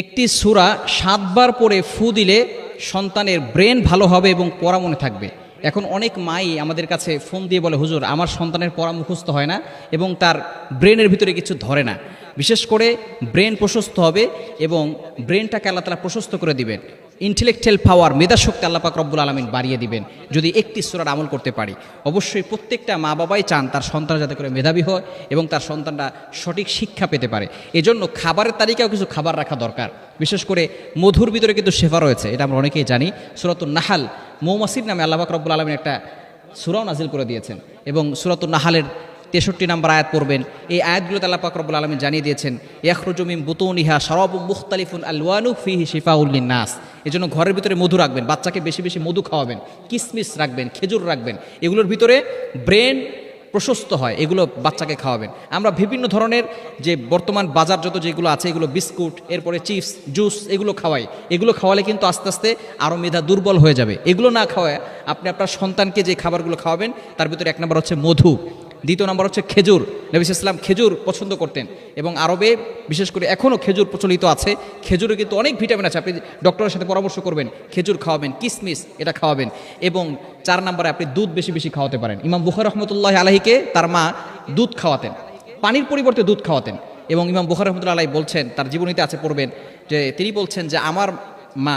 একটি সুরা সাতবার পরে ফু দিলে সন্তানের ব্রেন ভালো হবে এবং পড়া মনে থাকবে। এখন অনেক মাই আমাদের কাছে ফোন দিয়ে বলে, হুজুর, আমার সন্তানের পড়া মুখস্থ হয় না এবং তার ব্রেনের ভিতরে কিছু ধরে না। বিশেষ করে ব্রেন প্রশস্ত হবে এবং ব্রেনটাকে আল্লাহ তালা প্রশস্ত করে দিবেন। ইন্টেলেকচুয়াল পাওয়ার মেধাশক্তি আল্লাহ পাক রব্বুল আলমিন বাড়িয়ে দিবেন। যদি একটি সুরার আমল করতে পারি, অবশ্যই প্রত্যেকটা মা বাবাই চান তার সন্তান যাতে করে মেধাবী হয় এবং তার সন্তানরা সঠিক শিক্ষা পেতে পারে। এজন্য খাবারের তালিকাও কিছু খাবার রাখা দরকার। বিশেষ করে মধুর ভিতরে কিন্তু শেফা রয়েছে, এটা আমরা অনেকেই জানি। সুরাতুল নাহাল মৌমাসির নামে আল্লাহ পাক রব্বুল আলমিন একটা সুরাও নাজিল করে দিয়েছেন এবং সুরাতুল নাহালের তেষট্টি নম্বর আয়াত পড়বেন। এই আয়াতগুলো তাল্লাহ পাকরবুল আলমী জানিয়ে দিয়েছেন ইয়াখরুজমিম বুতুনিহা সরব মুখতালিফুন আলওয়ানু ফিহি শিফাউল্লিন নাস। এই জন্য ঘরের ভিতরে মধু রাখবেন, বাচ্চাকে বেশি বেশি মধু খাওয়াবেন, কিসমিস রাখবেন, খেজুর রাখবেন, এগুলোর ভিতরে ব্রেন প্রশস্ত হয়, এগুলো বাচ্চাকে খাওয়াবেন। আমরা বিভিন্ন ধরনের যে বর্তমান বাজার যত যেগুলো আছে, এগুলো বিস্কুট, এরপরে চিপস, জুস, এগুলো খাওয়াই। এগুলো খাওয়ালে কিন্তু আস্তে আস্তে আরও মেধা দুর্বল হয়ে যাবে। এগুলো না খাওয়ায় আপনি আপনার সন্তানকে যে খাবারগুলো খাওয়াবেন, তার ভিতরে এক নম্বর হচ্ছে মধু। দ্বিতীয় নম্বর হচ্ছে খেজুর। নবী ইসলাম খেজুর পছন্দ করতেন এবং আরবে, বিশেষ করে এখনও খেজুর প্রচলিত আছে, খেজুরে কিন্তু অনেক ভিটামিন আছে, আপনি ডক্টরের সাথে পরামর্শ করবেন, খেজুর খাওয়াবেন, কিসমিস এটা খাওয়াবেন এবং চার নম্বরে আপনি দুধ বেশি বেশি খাওয়াতে পারেন। ইমাম বুখার রহমতুল্লাহ আলাহিকে তার মা দুধ খাওয়াতেন, পানির পরিবর্তে দুধ খাওয়াতেন এবং ইমাম বুখার রহমতুল্লাহ আলাহি বলছেন, তার জীবনীতে আছে পড়বেন, যে তিনি বলছেন যে আমার মা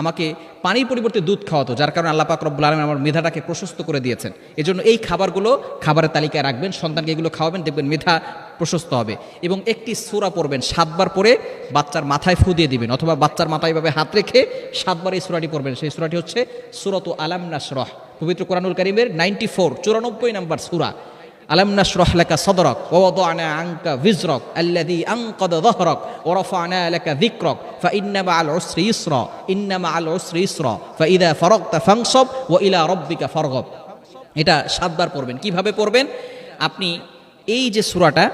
আমাকে পানির পরিবর্তে দুধ খাওয়াতো, যার কারণে আল্লাহ পাক রব্বুল আলম আমার মেধাটাকে প্রশস্ত করে দিয়েছেন। এজন্য এই খাবারগুলো খাবারের তালিকায় রাখবেন, সন্তানকে এগুলো খাওয়াবেন, দেখবেন মেধা প্রশস্ত হবে। এবং একটি সুরা পড়বেন, সাতবার পরে বাচ্চার মাথায় ফু দিয়ে দিবেন, অথবা বাচ্চার মাথায় এভাবে হাত রেখে সাতবার এই সুরাটি পড়বেন। সেই সুরাটি হচ্ছে সুরত আলাম নাসরহ পবিত্র কোরআনুল করিমের নাইনটি ফোর, চুরানব্বই নম্বর সুরা। আলম নাশরাহ লাকা সদরক ওয়া ওয়াদানা আনকা ভিজরক আল্লাযী আনকাদ যহরক ওয়া রাফা'না লাকা যিকরক ফাইন্না মা'আল উসরি ইসরা, ইন্না মা'আল উসরি ইসরা ফাইদা ফারাগতা ফানসব ওয়া ইলা রাব্বিকা ফারগব। এটা সাতবার পড়বেন। কীভাবে পড়বেন? আপনি এই যে সূরাটা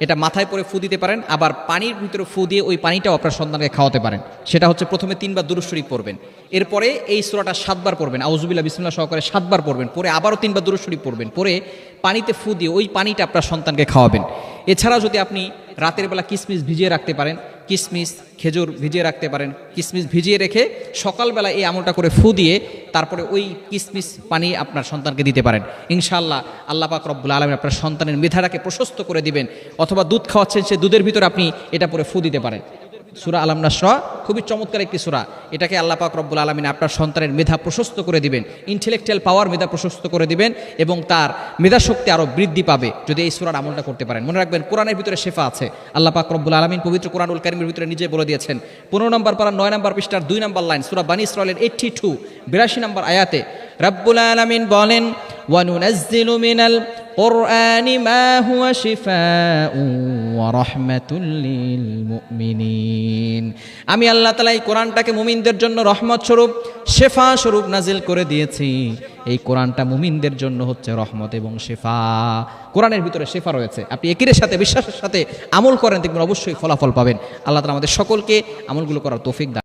এটা মাথায় পরে ফু দিতে পারেন, আবার পানির ভিতরে ফু দিয়ে ওই পানিটাও আপনার সন্তানকে খাওয়াতে পারেন। সেটা হচ্ছে প্রথমে তিনবার দুরুশরীফ পড়বেন। এরপরে এই সুরাটা সাতবার পড়বেন আউজুবিল্লা বিসমুল্লা সহকারে সাতবার পড়বেন, পরে আবারও তিনবার দুরুশরীফ পড়বেন, পরে পানিতে ফু দিয়ে ওই পানিটা আপনার সন্তানকে খাওয়াবেন। এছাড়াও যদি আপনি রাতের বেলা কিসমিস ভিজিয়ে রাখতে পারেন কিসমিস খেজুর ভিজিয়ে রাখতে পারেন। কিসমিস ভিজিয়ে রেখে সকালবেলা এই আমলটা করে ফু দিয়ে তারপরে ওই কিসমিস পানি আপনার সন্তানকে দিতে পারেন। ইনশাল্লাহ আল্লাহ পাক রব্বুল আলমী আপনার সন্তানের মেধাটাকে প্রশস্ত করে দিবেন। অথবা দুধ খাওয়াচ্ছেন সে দুধের ভিতরে আপনি এটা পরে ফু দিতে পারেন। সুরা আলাম নাসরা খুবই চমৎকার একটি সুরা। এটাকে আল্লাহ পাক রব্বুল আলমিন আপনার সন্তানের মেধা প্রশস্ত করে দিবেন ইন্টেলেকচুয়াল পাওয়ার মেধা প্রশস্ত করে দিবেন এবং তার মেধাশক্তি আরও বৃদ্ধি পাবে যদি এই সুরার আমলটা করতে পারেন। মনে রাখবেন, কোরআনের ভিতরে শেফা আছে। আল্লাহ পাক রব্বুল আলমিন পবিত্র কোরআনুল কারিমের ভিতরে নিজে বলে দিয়েছেন, পনেরো নম্বর পারা, নয় নম্বর পৃষ্ঠার দুই নম্বর লাইন, সুরা বানিস ইসরালের এইটটি টু বিরাশি নম্বর আয়াতে, রব্বুল আলমিন বলেন ওয়ানুনাজ্জিলু মিনাল কোরআনি মা হুয়া শিফাউ। আমি আল্লাহ তালা এই কোরআনটাকে মুমিনদের জন্য রহমত স্বরূপ, শেফা স্বরূপ নাজিল করে দিয়েছি। এই কোরআনটা মুমিনদের জন্য হচ্ছে রহমত এবং শেফা। কোরআনের ভিতরে শেফা রয়েছে। আপনি একিরের সাথে, বিশ্বাসের সাথে আমল করেন, দেখবেন অবশ্যই ফলাফল পাবেন। আল্লাহ তালা আমাদের সকলকে আমলগুলো করার তৌফিক দান